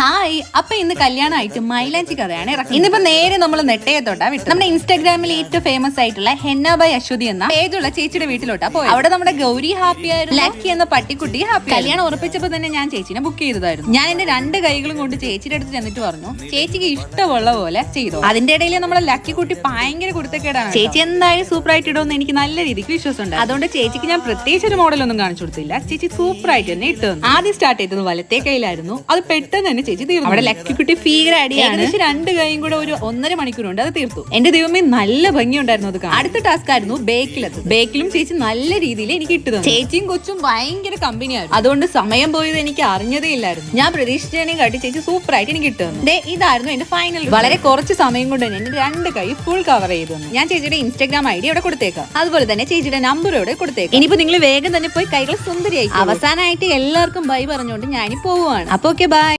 Hi അപ്പൊ ഇന്ന് കല്യാണമായിട്ട് മൈലാഞ്ചി കഥയാണ് ഇറക്കുന്നത്. ഇന്നിപ്പോ നേരെ നമ്മൾ നെട്ടയത്തോട്ടാ വിട്ടു നമ്മുടെ ഇൻസ്റ്റാഗ്രാമിൽ ഏറ്റവും ഫേമസ് ആയിട്ടുള്ള ഹെന്ന ബൈ അശ്വതി എന്ന പേജുള്ള ചേച്ചിയുടെ വീട്ടിലോട്ടാ പോയി അവിടെ നമ്മുടെ ഗൗരി ഹാപ്പി ആയിരുന്നു. ലക്കി എന്ന പട്ടിക്കുട്ടി ഹാപ്പി കല്യാണം ഉറപ്പിച്ചപ്പോ തന്നെ ഞാൻ ചേച്ചിനെ ബുക്ക് ചെയ്തതായിരുന്നു. ഞാൻ എന്റെ രണ്ട് കൈകളും കൊണ്ട് ചേച്ചിയുടെ അടുത്ത് ചെന്നിട്ട് പറഞ്ഞു ചേച്ചിക്ക് ഇഷ്ടമുള്ള പോലെ ചെയ്തു. അതിന്റെ ഇടയിൽ നമ്മളെ ലക്കി കുട്ടി ഭയങ്കര കുടുത്തക്കേടാണ് ചേച്ചി എന്തായാലും സൂപ്പർ ആയിട്ട് ഇടുമെന്ന് എനിക്ക് നല്ല രീതിക്ക് വിശ്വാസമുണ്ട് അതുകൊണ്ട് ചേച്ചിക്ക് ഞാൻ പ്രത്യേകിച്ച് ഒരു മോഡലൊന്നും കാണിച്ചു കൊടുത്തില്ല. ചേച്ചി സൂപ്പർ ആയിട്ട് തന്നെ ഇട്ടു ആദ്യം സ്റ്റാർട്ട് ചെയ്തത് വലത്തെ കയ്യിലായിരുന്നു അത് പെട്ടെന്ന് തന്നെ ചേച്ചി തീർന്നു. അവിടെ ലക്കി കുട്ടി ഫീഗർ അടിയാണ്. ഏകദേശം രണ്ട് കൈയും കൂടെ ഒരു ഒന്നര മണിക്കൂറുണ്ട്. അത് തീർത്തു. എന്റെ ദൈവമേ നല്ല ഭംഗിയുണ്ടായിരുന്നു അത്. അടുത്ത ടാസ്ക് ആയിരുന്നു ബേക്കിലത്. ബേക്കിലും ചേച്ചി നല്ല രീതിയിൽ എനിക്ക് ഇട്ടു തന്നു. ചേച്ചിയും കൊച്ചും ഭയങ്കര കമ്പനിയായിരുന്നു അതുകൊണ്ട് സമയം പോയത് എനിക്ക് അറിഞ്ഞതേ ഇല്ലായിരുന്നു. ഞാൻ പ്രതീക്ഷിച്ചതിനെ കാട്ടി ചേച്ചി സൂപ്പർ ആയിട്ട് എനിക്ക് ഇട്ടു തന്നു. ഇതായിരുന്നു എന്റെ ഫൈനൽ വളരെ കുറച്ച് സമയം കൊണ്ട് തന്നെ എന്റെ രണ്ട് കൈ ഫുൾ കവർ ചെയ്തു ഞാൻ ചേച്ചിയുടെ ഇൻസ്റ്റാഗ്രാം ഐ ഡി അവിടെ കൊടുത്തേക്കാം. അതുപോലെ തന്നെ ചേച്ചിയുടെ നമ്പർ ഇവിടെ കൊടുത്തേക്കാം. ഇനിയിപ്പോ നിങ്ങൾ വേഗം തന്നെ പോയി കൈകൾ സുന്ദരിയായി അവസാനമായിട്ട് എല്ലാവർക്കും ബൈ പറഞ്ഞുകൊണ്ട് ഞാൻ പോവുകയാണ്. അപ്പൊ ഓക്കെ ബൈ